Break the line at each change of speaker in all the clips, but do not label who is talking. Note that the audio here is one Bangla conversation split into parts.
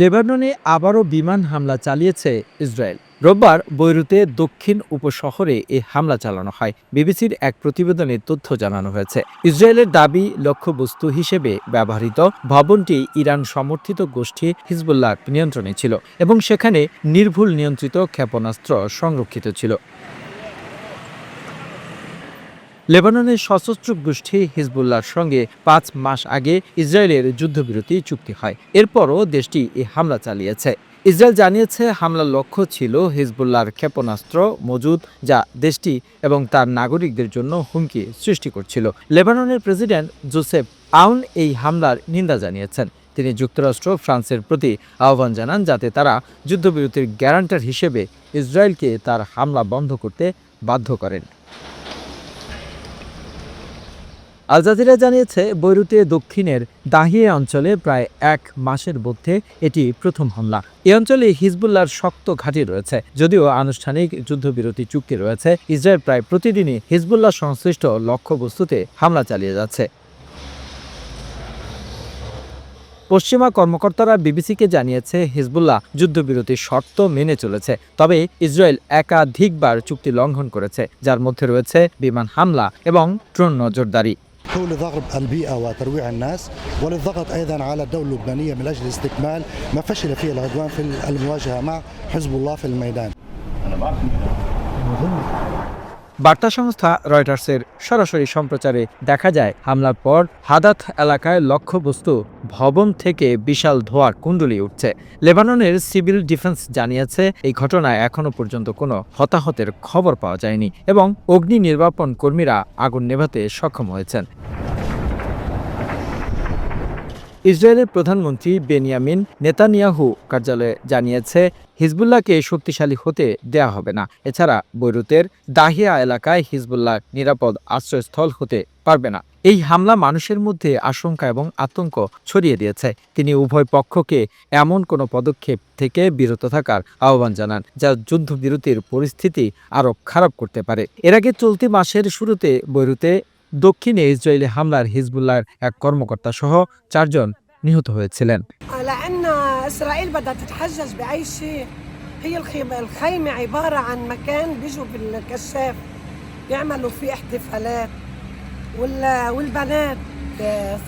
লেবাননে আবারও বিমান হামলা চালিয়েছে ইসরায়েল রোববার বৈরুতে দক্ষিণ উপশহরে এ হামলা চালানো হয় বিবিসির এক প্রতিবেদনে তথ্য জানানো হয়েছে ইসরায়েলের দাবি লক্ষ্যবস্তু হিসেবে ব্যবহৃত ভবনটি ইরান সমর্থিত গোষ্ঠী হিজবুল্লাহ নিয়ন্ত্রণে ছিল এবং সেখানে নির্ভুল নিয়ন্ত্রিত ক্ষেপণাস্ত্র সংরক্ষিত ছিল লেবাননের সশস্ত্র গোষ্ঠী হিজবুল্লাহর সঙ্গে পাঁচ মাস আগে ইসরায়েলের যুদ্ধবিরতি চুক্তি হয় এরপরও দেশটি এ হামলা চালিয়েছে ইসরায়েল জানিয়েছে হামলার লক্ষ্য ছিল হিজবুল্লাহর ক্ষেপণাস্ত্র মজুদ যা দেশটি এবং তার নাগরিকদের জন্য হুমকি সৃষ্টি করছিল লেবাননের প্রেসিডেন্ট জোসেফ আউন এই হামলার নিন্দা জানিয়েছেন তিনি যুক্তরাষ্ট্র ফ্রান্সের প্রতি আহ্বান জানান যাতে তারা যুদ্ধবিরতির গ্যারান্টার হিসেবে ইসরায়েলকে তার হামলা বন্ধ করতে বাধ্য করেন আল জাজিরা জানিয়েছে বৈরুতে দক্ষিণের দাহিয়ে অঞ্চলে প্রায় এক মাসের মধ্যে এটি প্রথম হামলা এ অঞ্চলে হিজবুল্লার শক্ত ঘাঁটি রয়েছে যদিও আনুষ্ঠানিক যুদ্ধবিরতি চুক্তি রয়েছে ইসরায়েল প্রায় প্রতিদিনই হিজবুল্লাহ সংশ্লিষ্ট লক্ষ্যবস্তুতে হামলা চালিয়ে যাচ্ছে পশ্চিমা কর্মকর্তারা বিবিসিকে জানিয়েছে হিজবুল্লাহ যুদ্ধবিরতির শর্ত মেনে চলেছে তবে ইসরায়েল একাধিকবার চুক্তি লঙ্ঘন করেছে যার মধ্যে রয়েছে বিমান হামলা এবং ট্রোন নজরদারি هو ضرب البيئه وترويع الناس وللضغط ايضا على الدوله اللبنانيه من اجل استكمال ما فشل فيه العدوان في المواجهه مع حزب الله في الميدان. انا বার্তা সংস্থা রয়টার্সের সরাসরি সম্প্রচারে দেখা যায় হামলার পর হাদাত এলাকায় লক্ষ্যবস্তু ভবন থেকে বিশাল ধোয়ার কুণ্ডলি উঠছে লেবাননের সিভিল ডিফেন্স জানিয়েছে এই ঘটনায় এখনও পর্যন্ত কোনো হতাহতের খবর পাওয়া যায়নি এবং অগ্নি নির্বাপন কর্মীরা আগুন নেভাতে সক্ষম হয়েছেন ইসরায়েলের প্রধানমন্ত্রী বেনিয়ামিন নেতানিয়াহু কার্যালয়ে জানিয়েছে হিজবুল্লাহকে শক্তিশালী হতে দেয়া হবে না এছাড়া বৈরুতের দাহিয়া এলাকায় হিজবুল্লাহ নিরাপদ আশ্রয়স্থল হতে পারবে না এই হামলা মানুষের মধ্যে আশঙ্কা এবং আতঙ্ক ছড়িয়ে দিয়েছে তিনি উভয় পক্ষকে এমন কোনো পদক্ষেপ থেকে বিরত থাকার আহ্বান জানান যা যুদ্ধবিরতির পরিস্থিতি আরও খারাপ করতে পারে এর আগে চলতি মাসের শুরুতে বৈরুতে দক্ষিণে ইসরায়েলি হামলার হিজবুল্লাহর এক কর্মকর্তা সহ চারজন নিহত হয়েছিলেন
إسرائيل بدها تتحجج بأي شيء هي الخيمة عبارة عن مكان بيجوا بالكشاف بيعملوا فيه احتفالات والبنات آه،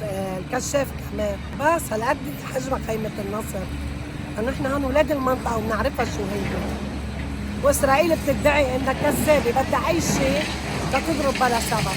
الكشاف كمان بس هالقد حجم خيمة النصر فنحن هون ولاد المنطقة وبنعرفها شو هي وإسرائيل بتدعي إنها كذابة بدها أي شيء تضرب بلا سبب